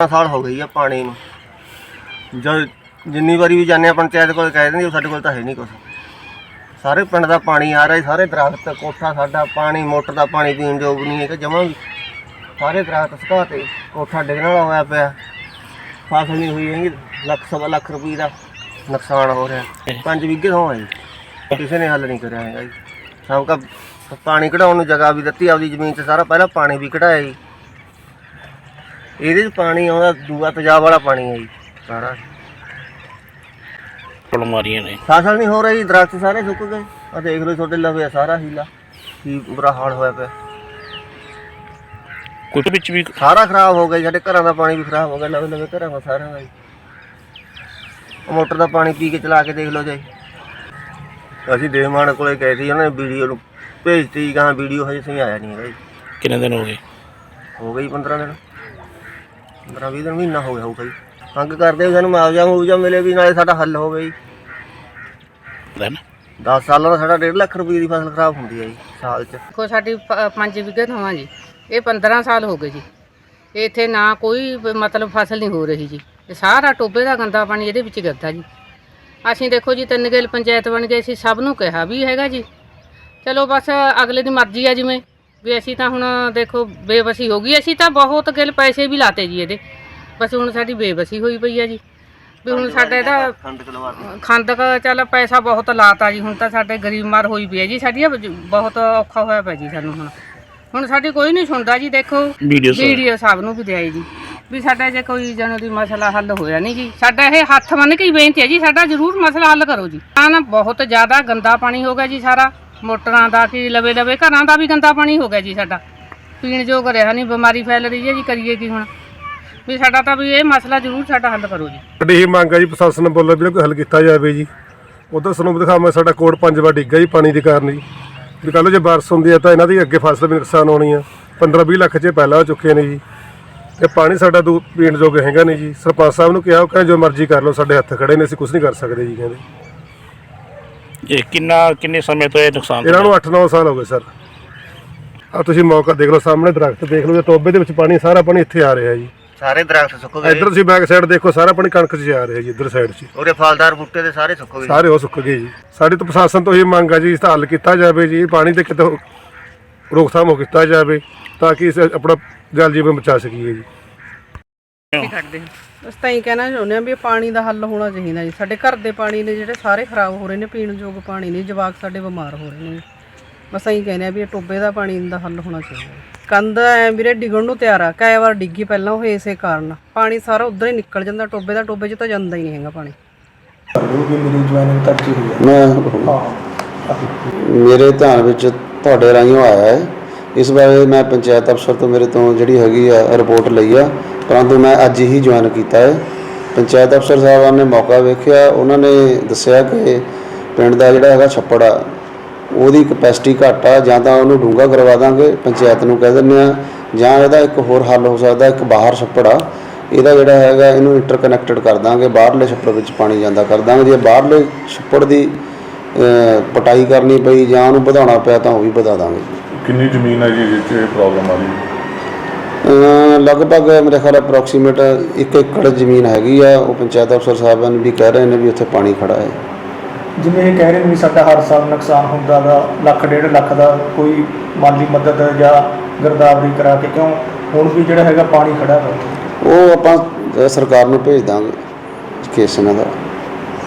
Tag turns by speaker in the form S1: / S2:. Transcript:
S1: ਸਾਲ ਹੋ ਗਈ ਆ ਪਾਣੀ ਨੂੰ। ਜਦ ਜਿੰਨੀ ਵਾਰੀ ਵੀ ਜਾਂਦੇ ਆ ਪੰਚਾਇਤ ਕੋਲ ਕਹਿ ਦਿੰਦੇ ਉਹ ਸਾਡੇ ਕੋਲ ਤਾਂ ਹੈ ਨਹੀਂ ਕੁਝ ਸਾਰੇ ਪਿੰਡ ਦਾ ਪਾਣੀ ਆ ਰਿਹਾ ਸਾਰੇ ਦਰਖਤ, ਕੋਠਾ ਸਾਡਾ, ਪਾਣੀ, ਮੋਟਰ ਦਾ ਪਾਣੀ ਪੀਣ ਯੋਗ ਨਹੀਂ ਹੈ ਕਿ ਜਮਾਂ ਵੀ। ਸਾਰੇ ਦਰਖਤ ਸੁਕਾਤੇ ਕੋਠਾ ਡਿੱਗਣ ਵਾਲਾ ਹੋਇਆ ਪਿਆ। ਫਸਲ ਨਹੀਂ ਹੋਈ ਹੈਗੀ, ਲੱਖ ਸਵਾ ਲੱਖ ਰੁਪਏ ਦਾ ਨੁਕਸਾਨ ਹੋ ਰਿਹਾ। ਪੰਜ ਵਿਗੇ ਤੋਂ ਹੈ ਜੀ, ਕਿਸੇ ਨੇ ਹੱਲ ਨਹੀਂ ਕਰਿਆ ਹੈਗਾ ਜੀ। ਸਭ ਕਾ ਪਾਣੀ ਕਢਾਉਣ ਨੂੰ ਜਗ੍ਹਾ ਵੀ ਦਿੱਤੀ, ਆਪਦੀ ਜ਼ਮੀਨ 'ਚ ਸਾਰਾ ਪਹਿਲਾਂ ਪਾਣੀ ਵੀ ਕਢਾਇਆ ਜੀ। ਇਹਦੇ 'ਚ ਪਾਣੀ ਆਉਂਦਾ ਦੂਆ ਤੇਜ਼ਾਬ ਵਾਲਾ ਪਾਣੀ ਹੈ ਜੀ। ਸਾਰਾ।
S2: ਪ੍ਰੋਬਲਮ ਆ ਰਹੀਆਂ ਨੇ
S1: ਫਸਲ ਨਹੀਂ ਹੋ ਰਹੀ ਦਰਖਤ ਸਾਰੇ ਸੁੱਕ ਗਏ। ਆ ਦੇਖ ਲਓ ਤੁਹਾਡੇ ਲਵੇ ਆ ਸਾਰਾ ਹੀਲਾ। ਕੀ ਬੁਰਾ ਹਾਲ ਹੋਇਆ ਪਿਆ।
S2: ਕੁਝ ਵਿੱਚ ਵੀ
S1: ਸਾਰਾ ਖਰਾਬ ਹੋ ਗਿਆ ਜੀ, ਸਾਡੇ ਘਰਾਂ ਦਾ ਪਾਣੀ ਵੀ ਖਰਾਬ ਹੋ ਗਿਆ ਲਵੇ ਲਵੇ ਘਰਾਂ ਦਾ ਸਾਰਿਆਂ ਦਾ ਜੀ। ਉਹ ਮੋਟਰ ਦਾ ਪਾਣੀ ਪੀ ਕੇ ਚਲਾ ਕੇ ਦੇਖ ਲਓ ਜੀ। ਅਸੀਂ ਦੇਵਮਾਨ ਕੋਲੇ ਗਏ ਸੀ ਉਹਨੇ ਵੀਡੀਓ ਨੂੰ ਭੇਜਤੀ ਗਾਂ ਵੀਡੀਓ ਹਜੇ ਸਹੀ ਆਇਆ ਨਹੀਂ ਹੈਗਾ ਜੀ।
S2: ਕਿੰਨੇ ਦਿਨ ਹੋ ਗਏ?
S1: ਹੋ ਗਈ 15 ਦਿਨ। 15 20 ਦਿਨ ਮਹੀਨਾ ਹੋ ਗਿਆ ਹੋਊਗਾ ਜੀ। ਮੰਗ ਕਰਦੇ ਵੀ ਸਾਨੂੰ ਮੁਆਵਜ਼ਾ ਮੁਆਵਜ਼ਾ ਮਿਲੇ ਵੀ ਨਾਲੇ ਸਾਡਾ ਹੱਲ ਹੋਵੇ ਜੀ।
S2: ਦਿਨ
S1: 10 ਸਾਲਾਂ ਦਾ ਸਾਡਾ 1.5 ਲੱਖ ਰੁਪਏ ਦੀ ਫਸਲ ਖਰਾਬ ਹੁੰਦੀ ਹੈ ਜੀ ਸਾਲ 'ਚ।
S3: ਕੋ ਸਾਡੀ 5 ਵਿਗੇ ਥਾਵਾਂ ਜੀ। ਇਹ 15 ਸਾਲ ਹੋ ਗਏ ਜੀ। ਇੱਥੇ ਨਾ ਕੋਈ ਬ- ਮਤਲਬ ਫਸਲ ਨਹੀਂ ਹੋ ਰਹੀ ਜੀ। ਇਹ ਸਾਰਾ ਟੋਬੇ ਦਾ ਗੰਦਾ ਪਾਣੀ ਇਹਦੇ ਵਿੱਚ ਗਿਰਦਾ ਜੀ। ਅਸੀਂ ਦੇਖੋ ਜੀ ਤਿੰਨ ਗੇਲ ਪੰਚਾਇਤ ਬਣ ਗਏ ਸੀ ਸਭ ਨੂੰ ਕਿਹਾ ਵੀ ਹੈਗਾ ਜੀ। ਚਲੋ ਬਸ ਅਗਲੇ ਦੀ ਮਰਜ਼ੀ ਆ ਜਿਵੇਂ। ਵੀ ਅਸੀਂ ਤਾਂ ਹੁਣ ਦੇਖੋ ਬੇਬਸੀ ਹੋ ਗਈ ਅਸੀਂ ਤਾਂ ਬਹੁਤ ਗਿਲ ਪੈਸੇ ਵੀ ਲਾਤੇ ਜੀ ਇਹਦੇ। ਬਸ ਹੁਣ ਸਾਡੀ ਬੇਬਸੀ ਹੋਈ ਪਈ ਆ ਜੀ। ਵੀ ਹੁਣ ਸਾਡਾ ਇਹਦਾ
S1: ਖੰਡ ਕਿਲੋ
S3: ਖੰਦ ਕ ਚੱਲ ਪੈਸਾ ਬਹੁਤ ਲਾਤਾ ਜੀ ਹੁਣ ਤਾਂ ਸਾਡੇ ਗਰੀਬ ਮਾਰ ਹੋਈ ਪਈ ਹੈ ਜੀ ਸਾਡੀ ਇਹ ਬ- ਬਹੁਤ ਔਖਾ ਹੋਇਆ ਪਿਆ ਜੀ ਸਾਨੂੰ ਹੁਣ। ਹੁਣ ਸਾਡੀ ਕੋਈ ਨਹੀਂ ਸੁਣਦਾ ਜੀ ਦੇਖੋ।
S2: ਵੀਡੀਓ ਸਾਹਿਬ।
S3: ਨੂੰ ਵੀ ਦਿਆਈ ਜੀ। ਵੀ ਸਾਡਾ ਜੇ ਕੋਈ ਜਨੋ ਦੀ ਮਸਲਾ ਹੱਲ ਹੋਇਆ ਨਹੀਂ ਜੀ ਸਾਡਾ ਇਹ ਹੱਥ ਬੰਨ ਕੇ ਹੀ ਬੇਨਤੀ ਹੈ ਜੀ ਸਾਡਾ ਜ਼ਰੂਰ ਮਸਲਾ ਹੱਲ ਕਰੋ ਜੀ। ਤਾਂ ਨਾ ਬਹੁਤ ਜ਼ਿਆਦਾ ਗੰਦਾ ਪਾਣੀ ਹੋ ਗਿਆ ਜੀ ਸਾਰਾ। ਮੋਟਰਾਂ ਦਾ ਕੀ ਲਵੇ ਲਵੇ, ਘਰਾਂ ਦਾ ਵੀ ਗੰਦਾ ਪਾਣੀ ਹੋ ਗਿਆ ਜੀ ਸਾਡਾ। ਪੀਣ ਯੋਗ ਰਿਹਾ ਨਹੀਂ ਬਿਮਾਰੀ ਫੈਲ ਰਹੀ ਹੈ ਜੀ, ਕਰੀਏ ਕੀ ਹੁਣ? ਵੀ ਸਾਡਾ ਤਾਂ ਵੀ ਇਹ ਮਸਲਾ ਜ਼ਰੂਰ ਸਾਡਾ ਹੱਲ ਕਰੋ ਜੀ।
S4: ਸਾਡੀ ਇਹ ਮੰਗ ਹੈ ਜੀ ਪ੍ਰਸ਼ਾਸਨ ਵੱਲੋਂ ਵੀ ਕੋਈ ਹੱਲ ਕੀਤਾ ਜਾਵੇ ਜੀ। ਉਧਰ ਸਾਨੂੰ ਦਿਖਾਵਾਂ ਸਾਡਾ ਕੋਟ ਪੰਜ ਵਾਰ ਡਿੱਗਾ ਜੀ ਪਾਣੀ ਦੇ ਕਾਰਨ ਜੀ। ਵੀ ਕੱਲ੍ਹ ਜੇ ਬਾਰਿਸ਼ ਹੁੰਦੀ ਹੈ ਤਾਂ ਇਹਨਾਂ ਦੀ ਅੱਗੇ ਫਸਲ ਵੀ ਨੁਕਸਾਨ ਹੋਣੀ ਆ। 15 20 ਲੱਖ ਚ ਪਹਿਲਾਂ ਹੋ ਚੁੱਕੇ ਨੇ ਜੀ। ਤੇ ਪਾਣੀ ਸਾਡਾ ਦੂ ਪੀਣ ਯੋਗ ਹੈਗਾ ਨਹੀਂ ਜੀ। ਸਰਪੰਚ ਸਾਹਿਬ ਨੂੰ ਕਿਹਾ, ਉਹ ਕਹਿੰਦੇ ਜੋ ਮਰਜ਼ੀ ਕਰ ਲਓ, ਸਾਡੇ ਹੱਥ ਖੜੇ ਨੇ, ਅਸੀਂ ਕੁਝ ਨਹੀਂ ਕਰ ਸਕਦੇ ਜੀ, ਕਹਿੰਦੇ।
S2: ਇਹ ਕਿੰਨਾ ਕਿੰਨੇ ਸਮੇਂ ਤੋਂ ਇਹ ਨੁਕਸਾਨ
S4: ਇਹਨਾਂ ਨੂੰ 8-9 ਸਾਲ ਹੋ ਗਏ ਸਰ। ਆ ਤੁਸੀਂ ਮੌਕਾ ਦੇਖ ਲਓ ਸਾਹਮਣੇ ਦਰਖਤ ਦੇਖ ਲਓ ਜੇ ਟੋਬੇ ਦੇ ਵਿੱਚ ਪਾਣੀ ਸਾਰਾ ਪਾਣੀ ਇੱਥੇ ਆ ਰਿਹਾ ਜੀ।
S1: ਸਾਰੇ ਦਰਖਤ ਸੁੱਕ ਗਏ
S4: ਇੱਧਰ ਤੁਸੀਂ ਬੈਕ ਸਾਈਡ ਦੇਖੋ ਸਾਰਾ ਪਾਣੀ ਕਣਕ 'ਚ ਜਾ ਰਿਹਾ ਜੀ ਇੱਧਰ ਸਾਈਡ 'ਚ
S1: ਉਹਦੇ ਫਲਦਾਰ ਬੂਟੇ ਦੇ ਸਾਰੇ ਸੁੱਕ ਗਏ
S4: ਸਾਰੇ ਉਹ ਸੁੱਕ ਗਏ ਜੀ। ਸਾਡੇ ਤੋਂ ਪ੍ਰਸ਼ਾਸਨ ਤੋਂ ਇਹ ਮੰਗ ਆ ਜੀ ਇਸ ਦਾ ਹੱਲ ਕੀਤਾ ਜਾਵੇ ਜੀ ਪਾਣੀ ਤੇ ਕਿਤੇ ਰੋਕਥਾਮ ਹੋ ਕੀਤਾ ਜਾਵੇ ਤਾਂ ਕਿ ਇਸ ਆਪਣਾ ਜਲ ਜੀਵਨ ਬਚਾ ਸਕੀਏ ਜੀ।
S3: ਕੱਢਦੇ
S5: ਬਸ ਤਾਂ ਹੀ ਕਹਿਣਾ ਚਾਹੁੰਦੇ ਆ ਵੀ ਪਾਣੀ ਦਾ ਹੱਲ ਹੋਣਾ ਚਾਹੀਦਾ ਜੀ। ਸਾਡੇ ਘਰ ਦੇ ਪਾਣੀ ਨੇ ਜਿਹੜੇ ਸਾਰੇ ਖਰਾਬ ਹੋ ਰਹੇ ਨੇ, ਪੀਣ ਯੋਗ ਪਾਣੀ ਨਹੀਂ ਜਵਾਕ ਸਾਡੇ ਬਿਮਾਰ ਹੋ ਰਹੇ ਨੇ। ਬਸ ਅਸੀਂ ਕਹਿੰਦੇ ਆ ਵੀ ਇਹ ਟੋਬੇ ਦਾ ਪਾਣੀ ਦਾ ਹੱਲ ਹੋਣਾ ਚਾਹੀਦਾ। ਕੰਧ ਐ ਵੀਰੇ ਡਿੱਗਣ ਨੂੰ ਤਿਆਰ ਆ, ਕਈ ਵਾਰ ਡਿੱਗੀ ਪਹਿਲਾਂ ਉਹ ਇਸੇ ਕਾਰਨ। ਪਾਣੀ ਸਾਰਾ ਉਧਰ ਹੀ ਨਿਕਲ ਜਾਂਦਾ ਟੋਬੇ ਦਾ ਟੋਬੇ 'ਚ ਤਾਂ ਜਾਂਦਾ ਹੀ ਨਹੀਂ ਹੈਗਾ ਪਾਣੀ।
S6: ਮੈਂ ਮੇਰੇ ਧਿਆਨ ਵਿੱਚ ਤੁਹਾਡੇ ਰਾਹੀਂ ਆਇਆ ਹੈ। ਇਸ ਬਾਰੇ ਮੈਂ ਪੰਚਾਇਤ ਅਫਸਰ ਤੋਂ ਮੇਰੇ ਤੋਂ ਜਿਹੜੀ ਹੈਗੀ ਆ ਰਿਪੋਰਟ ਲਈ ਆ, ਪਰੰਤੂ ਮੈਂ ਅੱਜ ਹੀ ਜੁਆਇਨ ਕੀਤਾ ਹੈ। ਪੰਚਾਇਤ ਅਫਸਰ ਸਾਹਿਬਾਨ ਨੇ ਮੌਕਾ ਵੇਖਿਆ, ਉਹਨਾਂ ਨੇ ਦੱਸਿਆ ਕਿ ਪਿੰਡ ਦਾ ਜਿਹੜਾ ਹੈਗਾ ਛੱਪੜ ਆ, ਉਹਦੀ ਕਪੈਸਿਟੀ ਘੱਟ ਆ, ਜਾਂ ਤਾਂ ਉਹਨੂੰ ਡੂੰਘਾ ਕਰਵਾ ਦਾਂਗੇ, ਪੰਚਾਇਤ ਨੂੰ ਕਹਿ ਦਿੰਦੇ ਆ, ਜਾਂ ਇਹਦਾ ਇੱਕ ਹੋਰ ਹੱਲ ਹੋ ਸਕਦਾ, ਇੱਕ ਬਾਹਰ ਛੱਪੜ ਆ, ਇਹਦਾ ਜਿਹੜਾ ਹੈਗਾ ਇਹਨੂੰ ਇੰਟਰਕਨੈਕਟਡ ਕਰ ਦਾਂਗੇ, ਬਾਹਰਲੇ ਛੱਪੜ ਵਿੱਚ ਪਾਣੀ ਜਾਂਦਾ ਕਰ ਦਾਂਗੇ, ਜੇ ਬਾਹਰਲੇ ਛੱਪੜ ਦੀ ਪਟਾਈ ਕਰਨੀ ਪਈ ਜਾਂ ਉਹਨੂੰ ਵਧਾਉਣਾ ਪਿਆ ਤਾਂ ਉਹ ਵੀ ਵਧਾ ਦਾਂਗੇ।
S7: ਕਿੰਨੀ ਜ਼ਮੀਨ ਹੈ ਜੀ ਜਿੱਥੇ ਇਹ ਪ੍ਰੋਬਲਮ ਆ ਰਹੀ ਹੈ
S6: ਲਗਭਗ ਮੇਰੇ ਖਿਆਲ ਅਪਰੋਕਸੀਮੇਟ 1 ਏਕੜ ਜ਼ਮੀਨ ਹੈਗੀ ਆ ਉਹ ਪੰਚਾਇਤ ਅਫਸਰ ਸਾਹਿਬਾਨ ਵੀ ਕਹਿ ਰਹੇ ਨੇ ਵੀ ਉੱਥੇ ਪਾਣੀ ਖੜਾ ਹੈ।
S8: ਜਿਵੇਂ ਇਹ ਕਹਿ ਰਹੇ ਨੇ ਵੀ ਸਾਡਾ ਹਰ ਸਾਲ ਨੁਕਸਾਨ ਹੁੰਦਾ ਗਾ ਲੱਖ ਡੇਢ ਲੱਖ ਦਾ ਕੋਈ ਮਾਲੀ ਮਦਦ ਜਾਂ ਗਿਰਦਾਵਰੀ ਕਰਾ ਕੇ ਕਿਉਂ ਹੁਣ ਵੀ ਜਿਹੜਾ ਹੈਗਾ ਪਾਣੀ ਖੜਾ ਵਾ
S6: ਉਹ ਆਪਾਂ ਸਰਕਾਰ ਨੂੰ ਭੇਜ ਦਾਂਗੇ ਕੇਸ ਇਹਨਾਂ ਦਾ।